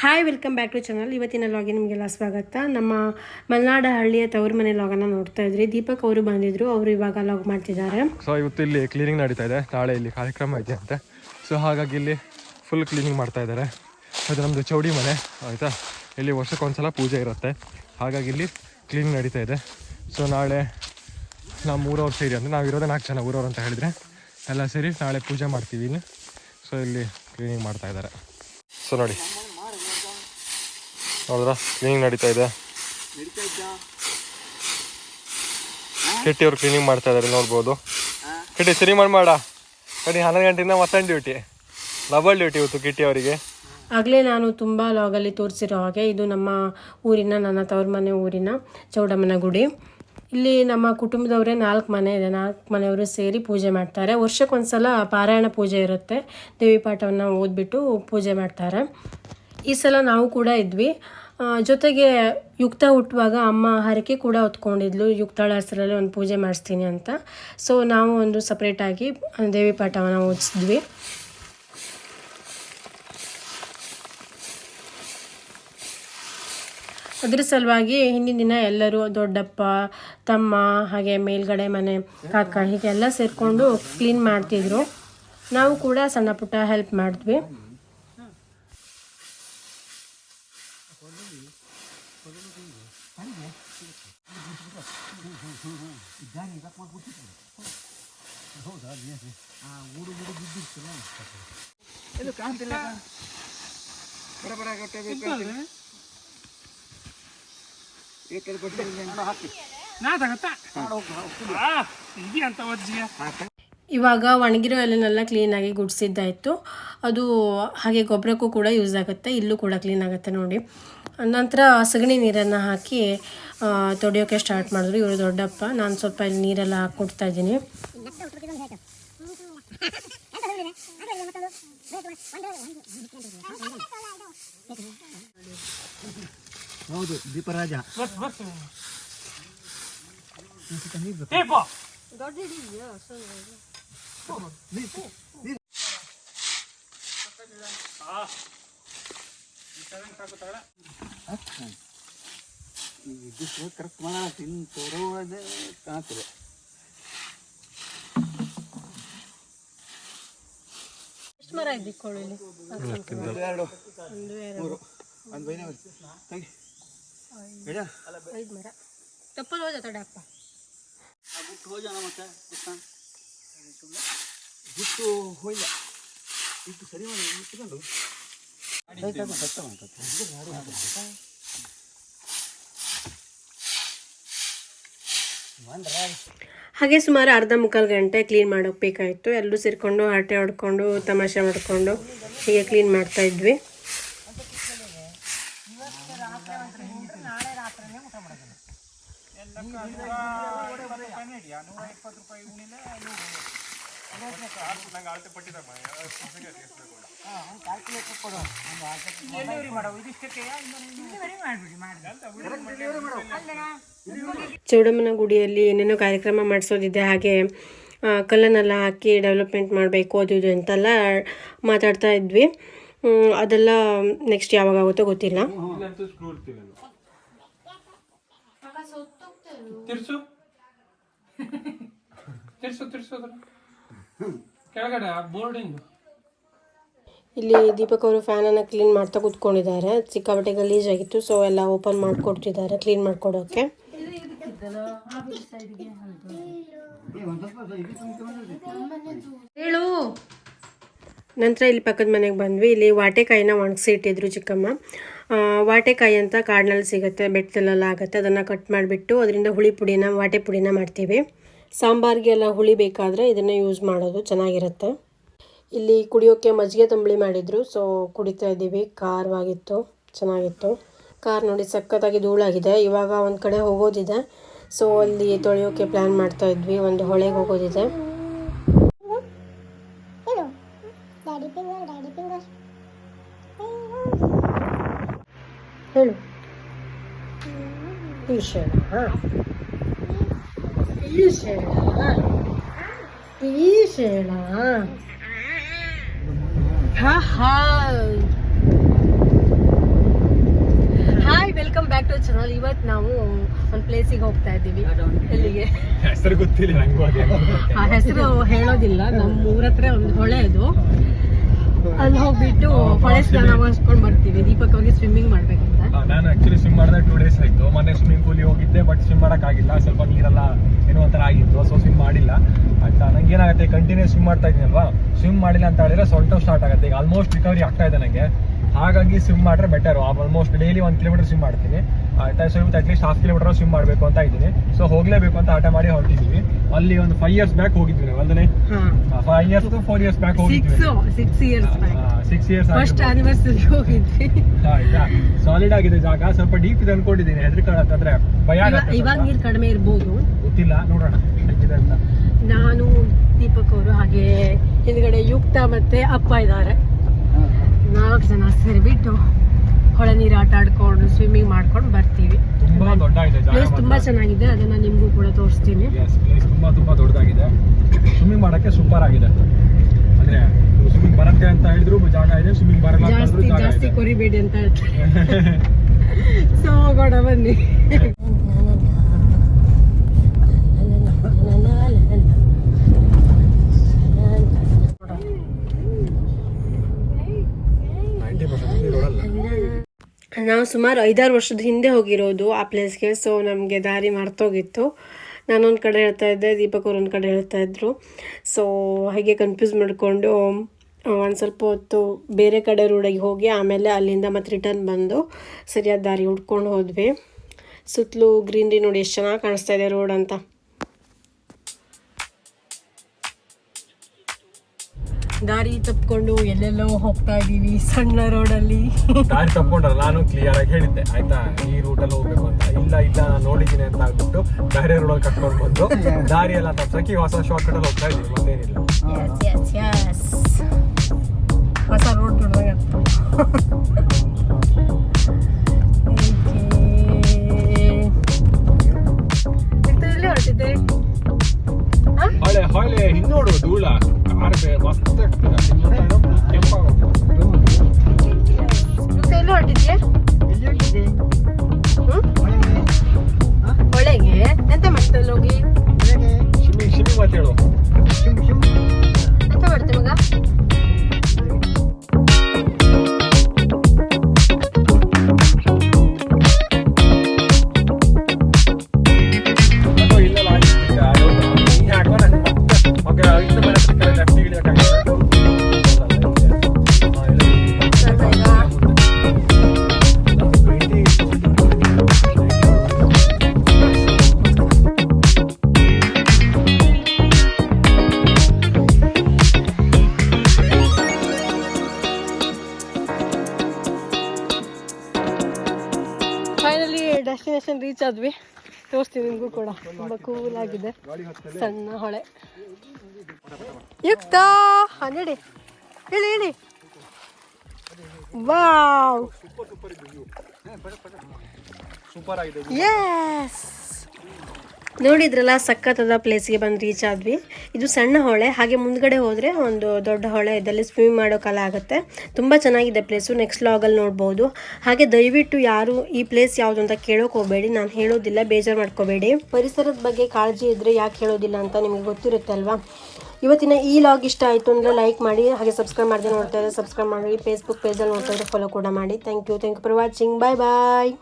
Hi welcome back to channel ಇವತ್ತಿನ ಲಾಗಿ ನಿಮಗೆಲ್ಲ ಸ್ವಾಗತ. ನಮ್ಮ ಮಲ್ನಾಡ ಹಳ್ಳಿಯ ತವರು ಮನೆ ಲಾಗನ್ನು ನೋಡ್ತಾ ಇದ್ರಿ. ದೀಪಕ್ ಅವರು ಬಂದಿದ್ರು. ಅವರು ಇವಾಗ ಲಾಗ್ ಮಾಡ್ತಿದ್ದಾರೆ. ಸೊ ಇವತ್ತು ಇಲ್ಲಿ ಕ್ಲೀನಿಂಗ್ ನಡೀತಾ ಇದೆ. ನಾಳೆ ಇಲ್ಲಿ ಕಾರ್ಯಕ್ರಮ ಇದೆ ಅಂತ. ಸೊ ಹಾಗಾಗಿ ಇಲ್ಲಿ ಫುಲ್ ಕ್ಲೀನಿಂಗ್ ಮಾಡ್ತಾ ಇದ್ದಾರೆ. ಅದು ನಮ್ಮದು ಚೌಡಿ ಮನೆ, ಆಯಿತಾ? ಇಲ್ಲಿ ವರ್ಷಕ್ಕೊಂದ್ಸಲ ಪೂಜೆ ಇರುತ್ತೆ. ಹಾಗಾಗಿ ಇಲ್ಲಿ ಕ್ಲೀನಿಂಗ್ ನಡೀತಾ ಇದೆ. ಸೊ ನಾಳೆ ನಮ್ಮ ಮೂರವ್ರು ಸೇರಿ ಅಂದರೆ ನಾವು ಇರೋದೇ ನಾಲ್ಕು ಜನ ಊರವ್ರು ಅಂತ ಹೇಳಿದರೆ ಎಲ್ಲ ಸೇರಿ ನಾಳೆ ಪೂಜೆ ಮಾಡ್ತೀವಿ ಸೊ ಇಲ್ಲಿ ಕ್ಲೀನಿಂಗ್ ಮಾಡ್ತಾ ಇದ್ದಾರೆ. ಸೊ ನೋಡಿ. ಹೌದ್ರಾ? ಕ್ಲೀನಿಂಗ್ ನಡೀತಾ ಇದೆ. ಕೆಟ್ಟಿ ಅವ್ರು ಕ್ಲೀನಿಂಗ್ ಮಾಡ್ತಾ ಇದ್ದಾರೆ ನೋಡ್ಬೋದು. ಕಿಟ್ಟಿ, ಸರಿ ಮಾಡಿ ಮಾಡ. ಕಡಿ ಹನ್ನೊಂದು ಗಂಟೆಯಿಂದ ಮತ್ತೊಂದು ಡ್ಯೂಟಿ ಡಬಲ್ ಡ್ಯೂಟಿ ಇವತ್ತು ಕಿಟ್ಟಿ ಅವರಿಗೆ. ಆಗಲೇ ನಾನು ತುಂಬ ಲಾಗಲ್ಲಿ ತೋರಿಸಿರೋ ಹಾಗೆ, ಇದು ನಮ್ಮ ಊರಿನ, ನನ್ನ ತವ್ರ ಮನೆ ಊರಿನ ಚೌಡಮ್ಮನ ಗುಡಿ. ಇಲ್ಲಿ ನಮ್ಮ ಕುಟುಂಬದವರೇ ನಾಲ್ಕು ಮನೆ ಇದೆ. ನಾಲ್ಕು ಮನೆಯವರು ಸೇರಿ ಪೂಜೆ ಮಾಡ್ತಾರೆ. ವರ್ಷಕ್ಕೊಂದ್ಸಲ ಪಾರಾಯಣ ಪೂಜೆ ಇರುತ್ತೆ. ದೇವಿ ಪಾಠವನ್ನು ಓದ್ಬಿಟ್ಟು ಪೂಜೆ ಮಾಡ್ತಾರೆ. ಈ ಸಲ ನಾವು ಕೂಡ ಇದ್ವಿ. ಜೊತೆಗೆ ಯುಕ್ತ ಹುಟ್ಟುವಾಗ ಅಮ್ಮ ಹರಕೆ ಕೂಡ ಹೊತ್ಕೊಂಡಿದ್ಲು. ಯುಕ್ತಾಳ ಹೆಸರಲ್ಲಿ ಒಂದು ಪೂಜೆ ಮಾಡಿಸ್ತೀನಿ ಅಂತ. ಸೊ ನಾವು ಒಂದು ಸಪ್ರೇಟಾಗಿ ದೇವಿ ಪಾಠವನ್ನು ಓದಿಸಿದ್ವಿ. ಅದ್ರ ಸಲುವಾಗಿ ಹಿಂದಿನ ದಿನ ಎಲ್ಲರೂ ದೊಡ್ಡಪ್ಪ, ತಮ್ಮ, ಹಾಗೆ ಮೇಲ್ಗಡೆ ಮನೆ ಕಾಕ ಹೀಗೆಲ್ಲ ಸೇರಿಕೊಂಡು ಕ್ಲೀನ್ ಮಾಡ್ತಿದ್ರು. ನಾವು ಕೂಡ ಸಣ್ಣ ಪುಟ್ಟ ಹೆಲ್ಪ್ ಮಾಡಿದ್ವಿ. ಇವಾಗ ಒಣಗಿರೋ ಎಲೆನೆಲ್ಲ ಕ್ಲೀನಾಗಿ ಗುಡಿಸಿದ್ದಾಯಿತು. ಅದು ಹಾಗೆ ಗೊಬ್ಬರಕ್ಕೂ ಕೂಡ ಯೂಸ್ ಆಗುತ್ತೆ. ಇಲ್ಲೂ ಕೂಡ ಕ್ಲೀನ್ ಆಗುತ್ತೆ ನೋಡಿ. ನಂತರ ಸಗಣಿ ನೀರನ್ನು ಹಾಕಿ ತೊಡೆಯೋಕ್ಕೆ ಸ್ಟಾರ್ಟ್ ಮಾಡಿದ್ರು. ಇವರು ದೊಡ್ಡಪ್ಪ ನಾನು ಸ್ವಲ್ಪ ಇಲ್ಲಿ ನೀರೆಲ್ಲ ಹಾಕ್ಕೊಡ್ತಾ ಇದ್ದೀನಿ. ಹೌದು ದೀಪರಾಜ. ಇದು ಕರೆಕ್ಟ್ ಮಾಡೋಣ ತಿನ್ ತೋರೋದೇ ಕಾಣ್ತದೆ ಮರ ಒಂದು ಎರಡು ಮೂರು ಒಂದು ಬೈನ ತಂಗಿ ಹೇಳ ಐದು ಮರ ತಪ್ಪಲು ಹೋದ ದೊಡ್ಡಪ್ಪ ಬಿಟ್ಟು ಹೋಜಾನ ಮತ್ತೆ? ಬಿಟ್ಟು ಹೋಯ್ಲ ಇದು ಸರಿ ಮಾಡಿ ಇಟ್ಕೊಂಡು ಹಾಗೆ ಸುಮಾರು ಅರ್ಧ ಮುಕ್ಕಾಲು ಗಂಟೆ ಕ್ಲೀನ್ ಮಾಡೋಕೆ ಬೇಕಾಯಿತು. ಎಲ್ಲರೂ ಸೇರಿಕೊಂಡು ಹರಟೆ ಹೊಡ್ಕೊಂಡು, ತಮಾಷೆ ಮಾಡಿಕೊಂಡು ಹೀಗೆ ಕ್ಲೀನ್ ಮಾಡ್ತಾ ಇದ್ವಿ. ಚೌಡಮ್ಮನ ಗುಡಿಯಲ್ಲಿ ಏನೇನೋ ಕಾರ್ಯಕ್ರಮ ಮಾಡಿಸೋದಿದೆ ಹಾಗೆ ಕಲ್ಲನ್ನೆಲ್ಲ ಹಾಕಿ ಡೆವಲಪ್ಮೆಂಟ್ ಮಾಡಬೇಕು ಅದು ಇದು ಅಂತೆಲ್ಲ ಮಾತಾಡ್ತಾ ಇದ್ವಿ. ಅದೆಲ್ಲ ನೆಕ್ಸ್ಟ್ ಯಾವಾಗ ಆಗುತ್ತೋ ಗೊತ್ತಿಲ್ಲ. ತಿರ್ಸು. ತಿರ್ಸು ತಿರ್ಸು ಕೆಳಗಡೆ ಬೋರ್ಡಿಂಗ್ ಇಲ್ಲಿ ದೀಪಕ್ ಅವರು ಫ್ಯಾನನ್ನು ಕ್ಲೀನ್ ಮಾಡ್ತಾ ಕೂತ್ಕೊಂಡಿದ್ದಾರೆ. ಸಿಕ್ಕಾಪಟ್ಟೆ ಗಲೀಜಾಗಿತ್ತು ಸೊ ಎಲ್ಲ ಓಪನ್ ಮಾಡಿಕೊಡ್ತಿದ್ದಾರೆ ಕ್ಲೀನ್ ಮಾಡಿಕೊಡೋಕ್ಕೆ ಹೇಳು. ನಂತರ ಇಲ್ಲಿ ಪಕ್ಕದ ಮನೆಗೆ ಬಂದ್ವಿ. ಇಲ್ಲಿ ವಾಟೆಕಾಯಿನ ಒಣಗಿಸಿ ಇಟ್ಟಿದ್ರು ಚಿಕ್ಕಮ್ಮ. ವಾಟೆಕಾಯಿ ಅಂತ ಕಾಡಿನಲ್ಲಿ ಸಿಗುತ್ತೆ ಬೆಟ್ಟದಲ್ಲೆಲ್ಲ ಆಗುತ್ತೆ. ಅದನ್ನು ಕಟ್ ಮಾಡಿಬಿಟ್ಟು ಅದರಿಂದ ಹುಳಿ ಪುಡಿನ ವಾಟೆ ಪುಡಿನ ಮಾಡ್ತೀವಿ. ಸಾಂಬಾರಿಗೆಲ್ಲ ಹುಳಿ ಬೇಕಾದರೆ ಇದನ್ನು ಯೂಸ್ ಮಾಡೋದು ಚೆನ್ನಾಗಿರುತ್ತೆ. ಇಲ್ಲಿ ಕುಡಿಯೋಕ್ಕೆ ಮಜ್ಜಿಗೆ ತಂಬಳಿ ಮಾಡಿದ್ರು ಸೊ ಕುಡಿತಾ ಇದ್ದೀವಿ. ಖಾರವಾಗಿತ್ತು ಚೆನ್ನಾಗಿತ್ತು. ಕಾರ್ ನೋಡಿ ಸಖತ್ತಾಗಿ ಧೂಳಾಗಿದೆ. ಇವಾಗ ಒಂದು ಕಡೆ ಹೋಗೋದಿದೆ. ಸೊ ಅಲ್ಲಿ ತೊಳೆಯೋಕ್ಕೆ ಪ್ಲ್ಯಾನ್ ಮಾಡ್ತಾ ಇದ್ವಿ. ಒಂದು ಹೊಳೆಗೆ ಹೋಗೋದಿದೆ. ಹೇಳು. Shrishaila hi welcome back to channel ಇವತ್ತು ನಾವು ಒಂದು ಪ್ಲೇಸಿಗೆ ಹೋಗ್ತಾ ಇದ್ದೀವಿ. ಎಲ್ಲಿಗೆ? ಹೆಸರು ಗೊತ್ತಿಲ್ಲ ಆ ಹೆಸರು ಹೇಳೋದಿಲ್ಲ ನಮ್ಮ ಊರ ಹತ್ರ ಒಂದು ಹೊಳೆ ಅದು. ಅಲ್ಲಿ ಹೋಗ್ಬಿಟ್ಟು ಹೊಳೆ ಸ್ನಾನ ಮಾಡಿಸ್ಕೊಂಡು ಬರ್ತೀವಿ. ದೀಪಕ್ ಹೋಗಿ ಸ್ವಿಮ್ಮಿಂಗ್ ಮಾಡ್ಬೇಕು. ನಾನು ಆ್ಯಕ್ಚುಲಿ ಸ್ವಿಮ್ ಮಾಡಿದ್ರೆ ಟೂ ಡೇಸ್ ಆಯಿತು ಮೊನ್ನೆ ಸ್ವಿಮ್ಮಿಂಗ್ ಪೂಲಿಗೆ ಹೋಗಿದ್ದೆ ಬಟ್ ಸ್ವಿಮ್ ಮಾಡೋಕ್ಕಾಗಿಲ್ಲ. ಸ್ವಲ್ಪ ನೀರೆಲ್ಲ ಏನೋ ಒಂಥರ ಆಗಿತ್ತು ಸೊ ಸ್ವಿಮ್ ಮಾಡಿಲ್ಲ. ಆಯ್ತಾ ನನಗೆ ಏನಾಗುತ್ತೆ ಕಂಟಿನ್ಯೂಸ್ ಸ್ವಿಮ್ ಮಾಡ್ತಾ ಇದ್ದೀನಲ್ವಾ ಸ್ವಿಮ್ ಮಾಡಿಲ್ಲ ಅಂತ ಹೇಳಿದ್ರೆ ಸ್ವಲ್ಪ ಸ್ಟಾರ್ಟ್ ಆಗುತ್ತೆ. ಈಗ ಆಲ್ಮೋಸ್ಟ್ ರಿಕವರಿ ಆಗ್ತಾ ಇದೆ ನನಗೆ ಹಾಗಾಗಿ ಸ್ವಿಮ್ ಮಾಡಿದ್ರೆ ಬೆಟರ್ ಆಲ್ಮೋಸ್ಟ್ ಡೈಲಿ ಒಂದು ಕಿಲೋಮೀಟರ್ ಸ್ವಿಮ್ ಮಾಡ್ತೀನಿ. ಆಯ್ತಾ? Swim at least half kilometre swim ಮಾಡಬೇಕು ಅಂತ ಇದ್ದೀನಿ. ಸೊ ಹೋಗಲೇಬೇಕು ಅಂತ ಆಟ ಮಾಡಿ ಹೊರಟಿದ್ದೀವಿ ಅಲ್ಲಿ ಒಂದು ಫೈವ್ ಇಯರ್ಸ್ ಬ್ಯಾಕ್ ಹೋಗಿದ್ವಿ ನಾವು ಅಲ್ಲದೆ ಹಾ. Five years four years back six ಹೋಗಿದ್ವಿ. Six years six years first anniversary ಹೋಗಿದ್ವಿ. ಆಯ್ತಾ? ಸಾಲಿಡ್ ಆಗಿದೆ ಜಾಗ. ಸ್ವಲ್ಪ ಡೀಪ್ ಇದೆ ಅನ್ಕೊಂಡಿದ್ದೀನಿ. ಹೆದರ್ಕೊಳ್ಳೋದಂದ್ರೆ ಭಯ ಇವ- ಆಗತ್ತೆ ಇವಾಗ. ನೀರು ಕಡಿಮೆ ಇರ್ಬೋದು. ಗೊತ್ತಿಲ್ಲ. ನೋಡೋಣ. ಹೇಗಿದೆ ಅಂತ. ನಾನು ದೀಪಕ್ ಅವರು ಹಾಗೆ ಹಿಂದ್ಗಡೆ ಯುಕ್ತ ಮತ್ತೆ ಅಪ್ಪ ಇದ್ದಾರೆ. ನಾಲ್ಕು ಜನ ಸೇರಿಬಿಟ್ಟು ಹೊಳೆ ನೀರು ಆಟ ಆಡ್ಕೊಂಡು ಸ್ವಿಮ್ಮಿಂಗ್ ಮಾಡ್ಕೊಂಡು ಬರ್ತೀವಿ. ತುಂಬಾ ದೊಡ್ಡ ಇದೆ ಪ್ಲೇಸ್ ತುಂಬಾ ಚೆನ್ನಾಗಿದೆ ಅದನ್ನ ನಿಮಗೂ ಕೂಡ ತೋರಿಸ್ತೀನಿ. ಪ್ಲೇಸ್ ತುಂಬಾ ತುಂಬಾ ದೊಡ್ಡದಾಗಿದೆ. ಸ್ವಿಮ್ಮಿಂಗ್ ಮಾಡಕ್ಕೆ ಸೂಪರ್ ಆಗಿದೆ. ಅಂದ್ರೆ ಸ್ವಿಮ್ಮಿಂಗ್ ಬರಕ್ಕೆ ಅಂತ ಹೇಳಿದ್ರು ಜಾಗ ಇದೆ ಸ್ವಿಮ್ಮಿಂಗ್ ಬರಲ್ಲ ಜಾಸ್ತಿ ಜಾಸ್ತಿ ಕೊರಿಬೇಡಿ ಅಂತ ಹೇಳ್ತಾರೆ. ಸೊ ಹೋಗೋಣ ಬನ್ನಿ. ನಾವು ಸುಮಾರು ಐದಾರು ವರ್ಷದ ಹಿಂದೆ ಹೋಗಿರೋದು ಆ ಪ್ಲೇಸ್ಗೆ ಸೊ ನಮಗೆ ದಾರಿ ಮರ್ತೋಗಿತ್ತು. ನಾನೊಂದು ಕಡೆ ಹೇಳ್ತಾ ಇದ್ದೆ, ದೀಪಕ್ ಅವ್ರು ಒಂದು ಕಡೆ ಹೇಳ್ತಾ ಇದ್ರು. ಸೊ ಹಾಗೆ ಕನ್ಫ್ಯೂಸ್ ಮಾಡಿಕೊಂಡು ಒಂದು ಸ್ವಲ್ಪ ಹೊತ್ತು ಬೇರೆ ಕಡೆ ರೋಡಿಗೆ ಹೋಗಿ ಆಮೇಲೆ ಅಲ್ಲಿಂದ ಮತ್ತೆ ರಿಟರ್ನ್ ಬಂದು ಸರಿಯಾದ ದಾರಿ ಹುಡ್ಕೊಂಡು ಹೋದ್ವಿ. ಸುತ್ತಲೂ ಗ್ರೀನ್ರಿ ನೋಡಿ ಎಷ್ಟು ಚೆನ್ನಾಗಿ ಕಾಣಿಸ್ತಾ ಇದೆ ರೋಡ್ ಅಂತ. ದಾರಿ ತಪ್ಕೊಂಡು ಎಲ್ಲೆಲ್ಲೋ ಹೋಗ್ತಾ ಇದೀವಿ ಸಣ್ಣ ರೋಡಲ್ಲಿ. ದಾರಿ ತಪ್ಕೊಂಡ್ರಲ್ಲ ನಾನು ಕ್ಲಿಯರ್ ಆಗಿ ಹೇಳಿದ್ದೆ. ಆಯ್ತಾ? ಈ ರೂಟಲ್ಲಿ ಹೋಗ್ಬೇಕು ಅಂತ. ಇಲ್ಲ ಇಲ್ಲ, ನಾನು ನೋಡಿದ್ದೀನಿ ಅಂತ ಆಗ್ಬಿಟ್ಟು ಬೇರೆ ರೋಡಲ್ಲಿ ಕಟ್ಕೊಂಡು ಬಂದು ದಾರಿ ಎಲ್ಲ ತಪ್ಸಕ್ಕೆ ಹೊಸ ಶಾರ್ಟ್ ಕಟ್ ಅಲ್ಲಿ ಹೋಗ್ತಾ ಇದ್ದೀವಿ ಮತ್ತೇನಿಲ್ಲ ಡೆಸ್ಟಿನೇಷನ್ ರೀಚ್ ಆದ್ವಿ. ತೋರಿಸ್ತೀನಿ ನಿಮಗೂ ಕೂಡ. ತುಂಬ ಕೂಲ್ ಆಗಿದೆ. ಸಣ್ಣ ಹೊಳೆ. ಯುಕ್ತ! ಹಾ, ನಡಿ. ಹೇಳಿ ಹೇಳಿ. ವಾವ್! ಸೂಪರ್ ಆಗಿದೆ. ಎಸ್ ನೋಡಿದ್ರಲ್ಲ, ಸಖತ್ತದ ಪ್ಲೇಸ್ಗೆ ಬಂದು ರೀಚ್ ಆದ್ವಿ. ಇದು ಸಣ್ಣ ಹೊಳೆ, ಹಾಗೆ ಮುಂದ್ಗಡೆ ಹೋದರೆ ಒಂದು ದೊಡ್ಡ ಹೊಳೆ, ಇದರಲ್ಲಿ ಮಾಡೋ ಕಾಲ ಆಗುತ್ತೆ. ತುಂಬ ಚೆನ್ನಾಗಿದೆ ಪ್ಲೇಸು ನೆಕ್ಸ್ಟ್ ಲಾಗಲ್ಲಿ ನೋಡ್ಬೋದು. ಹಾಗೆ ದಯವಿಟ್ಟು ಯಾರು ಈ ಪ್ಲೇಸ್ ಯಾವುದು ಅಂತ ಕೇಳೋಕೆ ಹೋಗಬೇಡಿ, ನಾನು ಹೇಳೋದಿಲ್ಲ, ಬೇಜಾರು ಮಾಡ್ಕೋಬೇಡಿ. ಪರಿಸರದ ಬಗ್ಗೆ ಕಾಳಜಿ ಇದ್ದರೆ ಯಾಕೆ ಹೇಳೋದಿಲ್ಲ ಅಂತ ನಿಮಗೆ ಗೊತ್ತಿರುತ್ತೆ ಅಲ್ವಾ? ಇವತ್ತಿನ ಈ ಲಾಗ್ ಇಷ್ಟ ಆಯಿತು ಅಂದರೆ ಲೈಕ್ ಮಾಡಿ, ಹಾಗೆ ಸಬ್ಸ್ಕ್ರೈಬ್ ಮಾಡಿದೆ ನೋಡ್ತಾ ಇದ್ದರೆ ಸಬ್ಸ್ಕ್ರೈಬ್ ಮಾಡಿ ಫೇಸ್ಬುಕ್ ಪೇಜಲ್ಲಿ ನೋಡ್ತಾ ಇದ್ದರೆ ಫಾಲೋ ಕೂಡ ಮಾಡಿ. Thank you thank you for watching bye bye